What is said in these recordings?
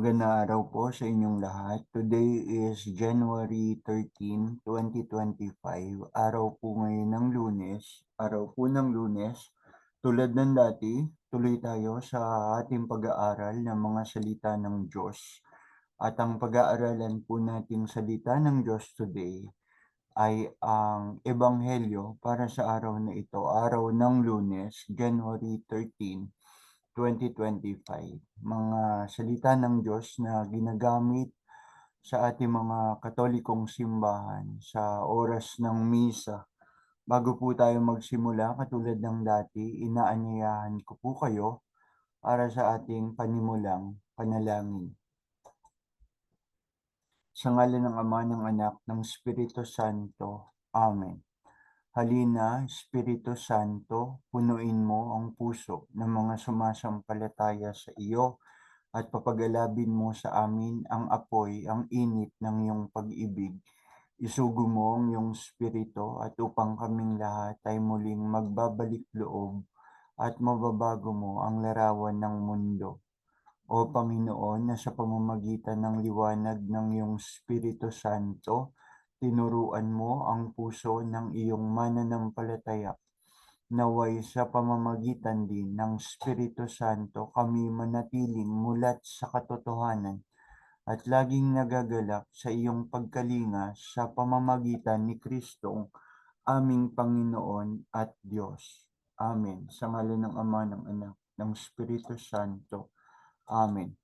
Magandang araw po sa inyong lahat. Today is January 13, 2025. Araw po ngayon ng lunes. Araw po ng lunes. Tulad ng dati, tuloy tayo sa ating pag-aaral ng mga salita ng Diyos. At ang pag-aaralan po nating salita ng Diyos today ay ang Ebanghelyo para sa araw na ito, araw ng lunes, January 13, 2025. Mga salita ng Diyos na ginagamit sa ating mga katolikong simbahan sa oras ng misa. Bago po tayo magsimula, katulad ng dati, inaanyayahan ko po kayo para sa ating panimulang panalangin. Sa ngalan ng Ama, ng Anak, ng Espiritu Santo. Amen. Halina, Espiritu Santo, punuin mo ang puso ng mga sumasampalataya sa iyo at papagalabin mo sa amin ang apoy, ang init ng iyong pag-ibig. Isugo mo ang iyong Espiritu at upang kaming lahat ay muling magbabalik loob at mababago mo ang larawan ng mundo. O Panginoon, na sa pamamagitan ng liwanag ng iyong Espiritu Santo, tinuruan mo ang puso ng iyong mananampalataya. Naway sa pamamagitan din ng Espiritu Santo kami manatiling mulat sa katotohanan at laging nagagalak sa iyong pagkalinga sa pamamagitan ni Kristong aming Panginoon at Diyos. Amen. Sa ngalan ng Ama, ng Anak, ng Espiritu Santo. Amen.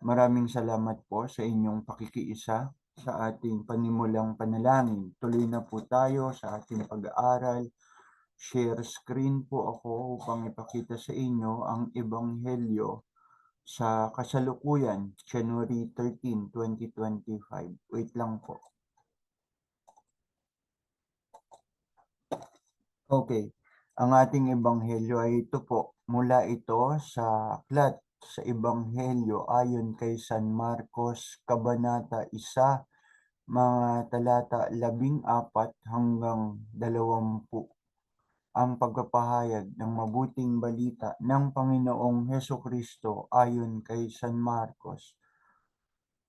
Maraming salamat po sa inyong pakikiisa sa ating panimulang panalangin. Tuloy na po tayo sa ating pag-aaral. Share screen po ako upang ipakita sa inyo ang Ebanghelyo sa kasalukuyan, January 13, 2025. Wait lang po. Okay. Ang ating ebanghelyo ay ito po. Mula ito sa aklat sa ebanghelyo ayon kay San Marcos, Kabanata 1, mga talata labing apat hanggang dalawampu ang pagpapahayag ng mabuting balita ng Panginoong Heso Kristo ayon kay San Marcos.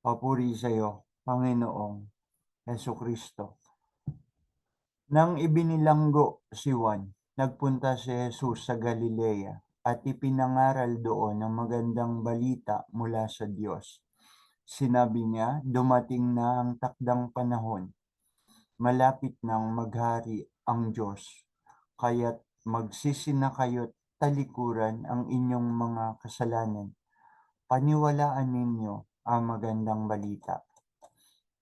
Papuri sa iyo, Panginoong Heso Kristo. Nang ibinilanggo si Juan, nagpunta si Jesus sa Galilea at ipinangaral doon ang magandang balita mula sa Diyos Sinabi niya, dumating na ang takdang panahon. Malapit nang maghari ang Diyos. Kaya't magsisina kayo't talikuran ang inyong mga kasalanan. Paniwalaan ninyo ang magandang balita.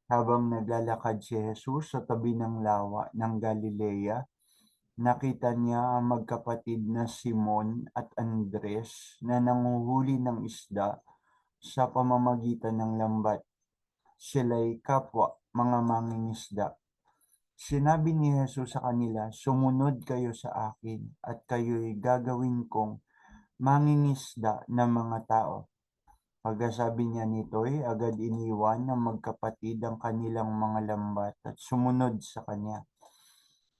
Habang naglalakad si Jesus sa tabi ng lawa ng Galilea, nakita niya ang magkapatid na Simon at Andres na nanguhuli ng isda sa pamamagitan ng lambat. Sila'y kapwa mga mangingisda. Sinabi ni Jesus sa kanila, sumunod kayo sa akin at kayo'y gagawin kong mangingisda ng mga tao. Pagkasabi niya nito'y agad iniwan ng magkapatid ang kanilang mga lambat at sumunod sa kanya.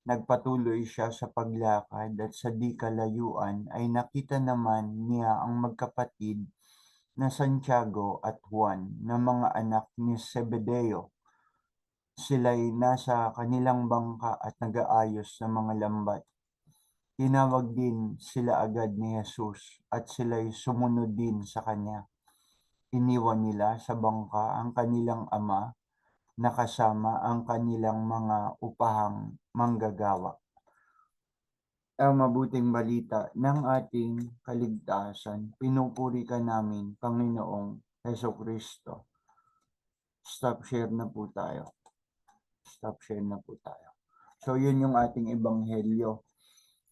Nagpatuloy siya sa paglakad at sa di kalayuan ay nakita naman niya ang magkapatid na Santiago at Juan na mga anak ni Zebedeo. Sila'y nasa kanilang bangka at nag-aayos ng mga lambat. Tinawag din sila agad ni Jesus at sila'y sumunod din sa kanya. Iniwan nila sa bangka ang kanilang ama na kasama ang kanilang mga upahang manggagawa ang mabuting balita ng ating kaligtasan. Pinupuri ka namin, Panginoong Heso Kristo. Stop share na po tayo. Stop share na po tayo. So yun yung ating ebanghelyo.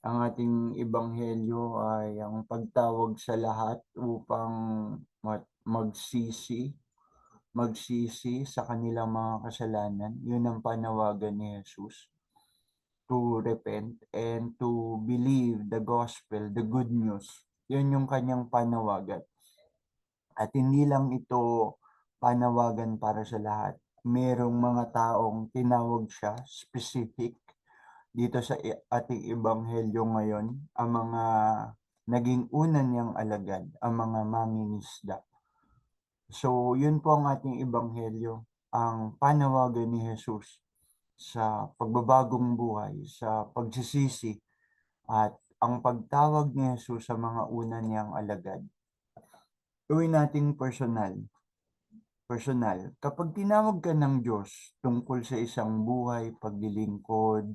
Ang ating ebanghelyo ay ang pagtawag sa lahat upang magsisi, magsisi sa kanilang mga kasalanan. Yun ang panawagan ni Jesus to repent and to believe the gospel, the good news. Yun yung kanyang panawagan. At hindi lang ito panawagan para sa lahat. Merong mga taong tinawag siya specific dito sa ating ebanghelyo ngayon, ang mga naging una niyang alagad, ang mga mangingisda. So, yun po ang ating ebanghelyo, ang panawagan ni Jesus sa pagbabagong buhay, sa pagsisisi at ang pagtawag ni Jesus sa mga una niyang alagad. Gawin nating personal. Personal. Kapag tinawag ka ng Diyos tungkol sa isang buhay, paglilingkod,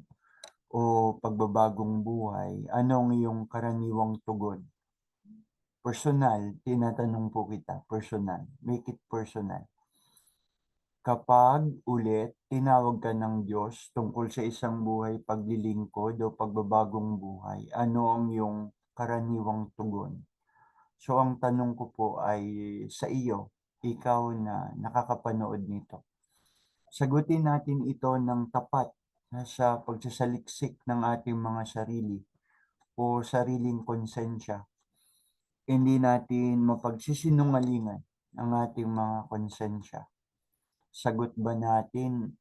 o pagbabagong buhay, anong iyong karaniwang tugon? Personal, tinatanong po kita, personal. Make it personal. Kapag ulit tinawag ka ng Diyos tungkol sa isang buhay, paglilingkod o pagbabagong buhay, ano ang iyong karaniwang tugon? So ang tanong ko po ay sa iyo, ikaw na nakakapanood nito. Sagutin natin ito ng tapat sa pagsasaliksik ng ating mga sarili o sariling konsensya. Hindi natin mapagsisinungalingan ang ating mga konsensya sagot ba natin,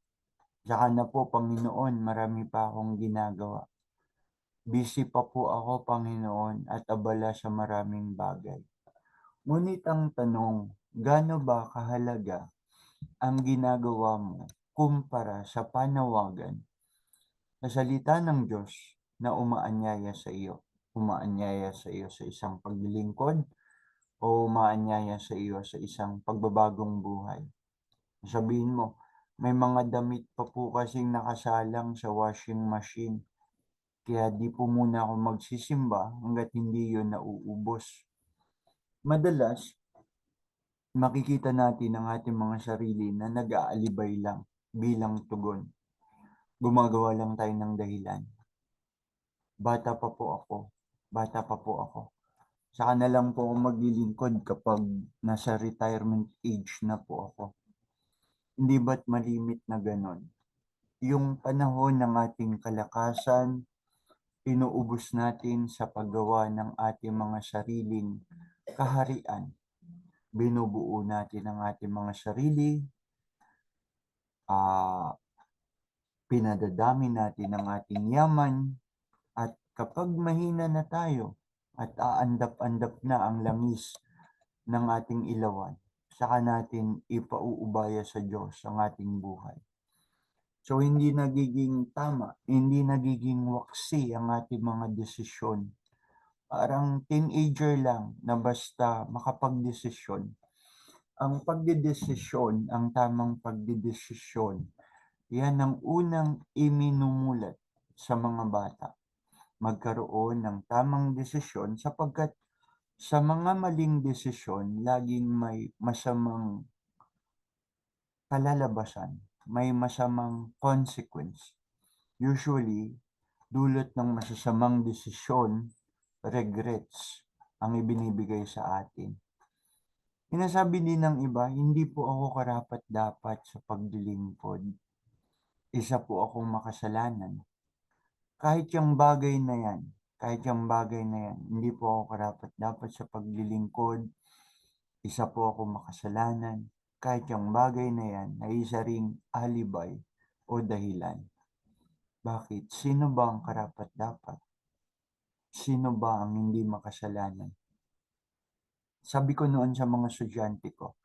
saka na po Panginoon, marami pa akong ginagawa. Busy pa po ako, Panginoon, at abala sa maraming bagay. Ngunit ang tanong, gaano ba kahalaga ang ginagawa mo kumpara sa panawagan sa salita ng Diyos na umaanyaya sa iyo? Umaanyaya sa iyo sa isang paglilingkod o umaanyaya sa iyo sa isang pagbabagong buhay? Sabihin mo, may mga damit pa po kasing nakasalang sa washing machine. Kaya di po muna ako magsisimba hanggat hindi yun nauubos. Madalas, makikita natin ang ating mga sarili na nag-aalibay lang bilang tugon. Gumagawa lang tayo ng dahilan. Bata pa po ako. Bata pa po ako. Saka na lang po ako maglilingkod kapag nasa retirement age na po ako. Hindi ba't malimit na ganon? Yung panahon ng ating kalakasan, inuubos natin sa paggawa ng ating mga sariling kaharian. Binubuo natin ang ating mga sarili, uh, pinadadami natin ang ating yaman, at kapag mahina na tayo at aandap-andap na ang langis ng ating ilawan, saka natin ipauubaya sa Diyos ang ating buhay. So hindi nagiging tama, hindi nagiging waksi ang ating mga desisyon. Parang teenager lang na basta makapagdesisyon. Ang pagdedesisyon, ang tamang pagdedesisyon, yan ang unang iminumulat sa mga bata. Magkaroon ng tamang desisyon sapagkat sa mga maling desisyon, laging may masamang kalalabasan, may masamang consequence. Usually, dulot ng masasamang desisyon, regrets ang ibinibigay sa atin. Inasabi din ng iba, hindi po ako karapat dapat sa pagdilingkod. Isa po akong makasalanan. Kahit yung bagay na yan, kahit yung bagay na yan, hindi po ako karapat dapat sa paglilingkod, isa po ako makasalanan, kahit yung bagay na yan ay isa ring alibay o dahilan. Bakit? Sino ba ang karapat dapat? Sino ba ang hindi makasalanan? Sabi ko noon sa mga estudyante ko,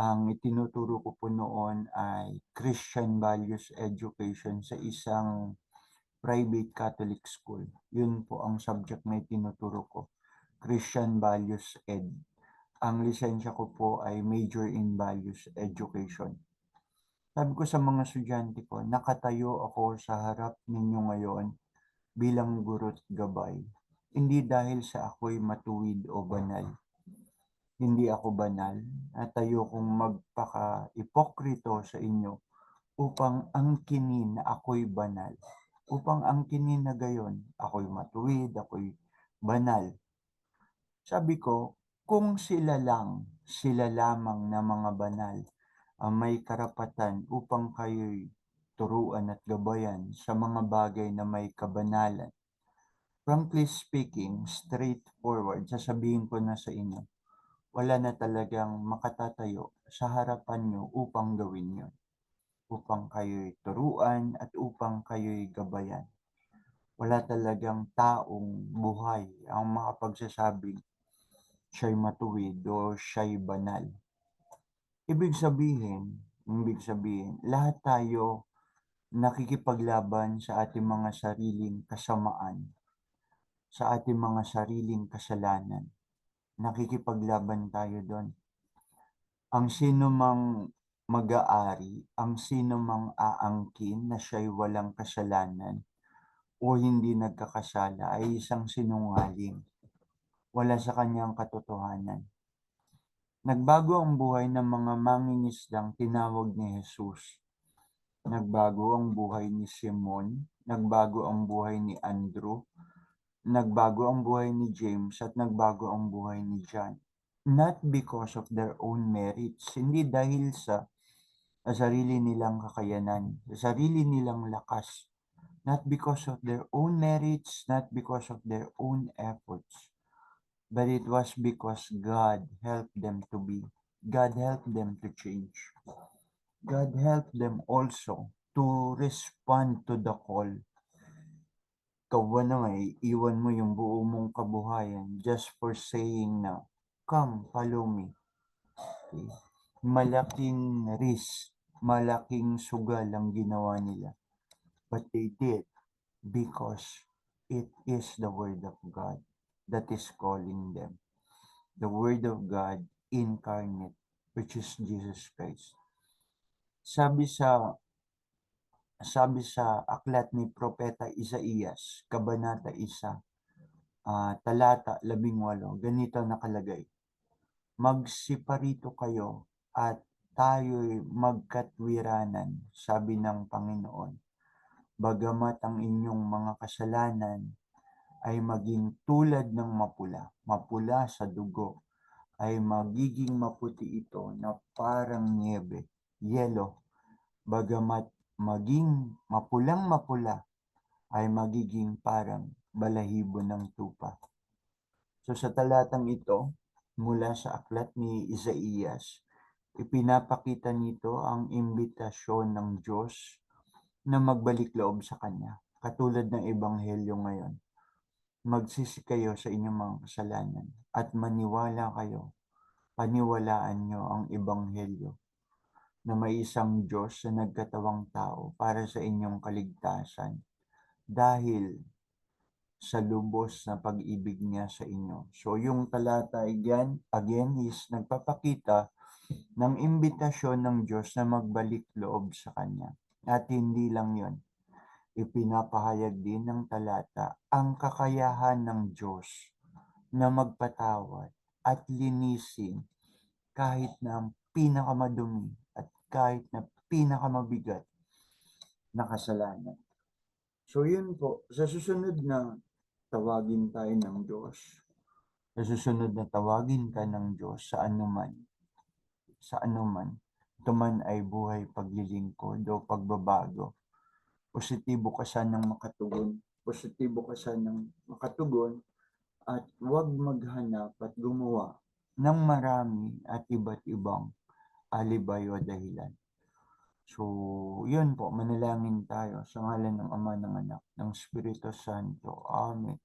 ang itinuturo ko po noon ay Christian Values Education sa isang private Catholic school. Yun po ang subject na itinuturo ko. Christian Values Ed. Ang lisensya ko po ay Major in Values Education. Sabi ko sa mga estudyante ko, nakatayo ako sa harap ninyo ngayon bilang guro't gabay. Hindi dahil sa ako'y matuwid o banal. Hindi ako banal at tayo kong magpaka-ipokrito sa inyo upang angkinin na ako'y banal upang angkinin na gayon, ako'y matuwid, ako'y banal. Sabi ko, kung sila lang, sila lamang na mga banal, ang may karapatan upang kayo'y turuan at gabayan sa mga bagay na may kabanalan. Frankly speaking, straightforward, sasabihin ko na sa inyo, wala na talagang makatatayo sa harapan nyo upang gawin yon upang kayo'y turuan at upang kayo'y gabayan. Wala talagang taong buhay ang makapagsasabing siya'y matuwid o siya'y banal. Ibig sabihin ibig sabihin, lahat tayo nakikipaglaban sa ating mga sariling kasamaan, sa ating mga sariling kasalanan. Nakikipaglaban tayo dun. Ang sino mang mag-aari, ang sino mang aangkin na siya'y walang kasalanan o hindi nagkakasala ay isang sinungaling. Wala sa kanyang katotohanan. Nagbago ang buhay ng mga mangingisdang tinawag ni Jesus. Nagbago ang buhay ni Simon, nagbago ang buhay ni Andrew, nagbago ang buhay ni James at nagbago ang buhay ni John. Not because of their own merits, hindi dahil sa, sa sarili nilang kakayanan, sa sarili nilang lakas. Not because of their own merits, not because of their own efforts, but it was because God helped them to be. God helped them to change. God helped them also to respond to the call. Kawa na nga, iwan mo yung buo mong kabuhayan just for saying na, come, follow me. Okay. Malaking risk, malaking sugal ang ginawa nila. But they did because it is the word of God that is calling them. The word of God incarnate, which is Jesus Christ. Sabi sa sabi sa aklat ni Propeta Isaías, Kabanata 1, uh, talata 18, ganito nakalagay. Magsiparito kayo at tayo'y magkatwiranan, sabi ng Panginoon. Bagamat ang inyong mga kasalanan ay maging tulad ng mapula, mapula sa dugo, ay magiging maputi ito na parang niebe, yelo, bagamat maging mapulang mapula ay magiging parang balahibo ng tupa. So sa talatang ito, mula sa aklat ni Isaías, ipinapakita nito ang imbitasyon ng Diyos na magbalik loob sa Kanya. Katulad ng Ebanghelyo ngayon, magsisi kayo sa inyong mga kasalanan at maniwala kayo, paniwalaan nyo ang Ebanghelyo na may isang Diyos na nagkatawang tao para sa inyong kaligtasan dahil sa lubos na pag-ibig niya sa inyo. So yung talata again, again is nagpapakita ng imbitasyon ng Diyos na magbalik loob sa Kanya. At hindi lang yon ipinapahayag din ng talata ang kakayahan ng Diyos na magpatawad at linisin kahit na ang pinakamadumi at kahit na pinakamabigat na kasalanan. So yun po, sa susunod na tawagin tayo ng Diyos, sa susunod na tawagin ka ng Diyos sa anuman, sa anuman, ito man ay buhay paglilingkod o pagbabago. Positibo ka sanang makatugon, positibo ka sanang makatugon, at huwag maghanap at gumawa ng marami at iba't ibang alibay o dahilan. So, yun po, manalangin tayo sa ngalan ng Ama ng Anak, ng Espiritu Santo. Amen.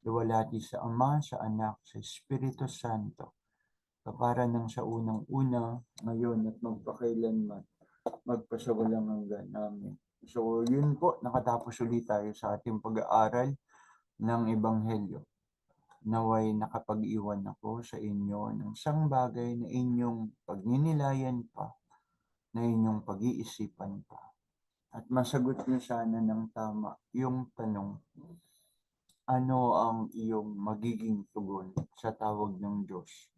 Luwalhati sa Ama, sa Anak, sa Espiritu Santo, kapara ng sa unang-una, ngayon at magpakailanman, magpasawalang hanggan. Amen. So, yun po, nakatapos ulit tayo sa ating pag-aaral ng Ebanghelyo naway nakapag-iwan ako sa inyo ng isang bagay na inyong pagninilayan pa, na inyong pag-iisipan pa. At masagot niyo sana ng tama yung tanong, ano ang iyong magiging tugon sa tawag ng Diyos?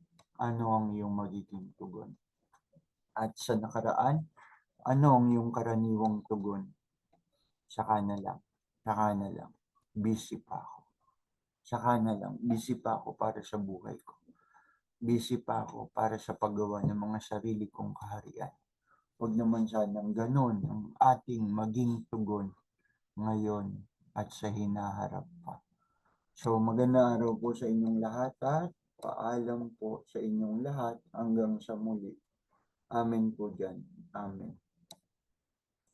Ano ang iyong magiging tugon? At sa nakaraan, ano ang iyong karaniwang tugon? Saka na lang, saka na lang, busy pa ako. Saka na lang, busy pa ako para sa buhay ko. Busy pa ako para sa paggawa ng mga sarili kong kaharian. Huwag naman sanang ganun ang ating maging tugon ngayon at sa hinaharap pa. So magandang araw po sa inyong lahat at paalam po sa inyong lahat hanggang sa muli. Amen po dyan. Amen.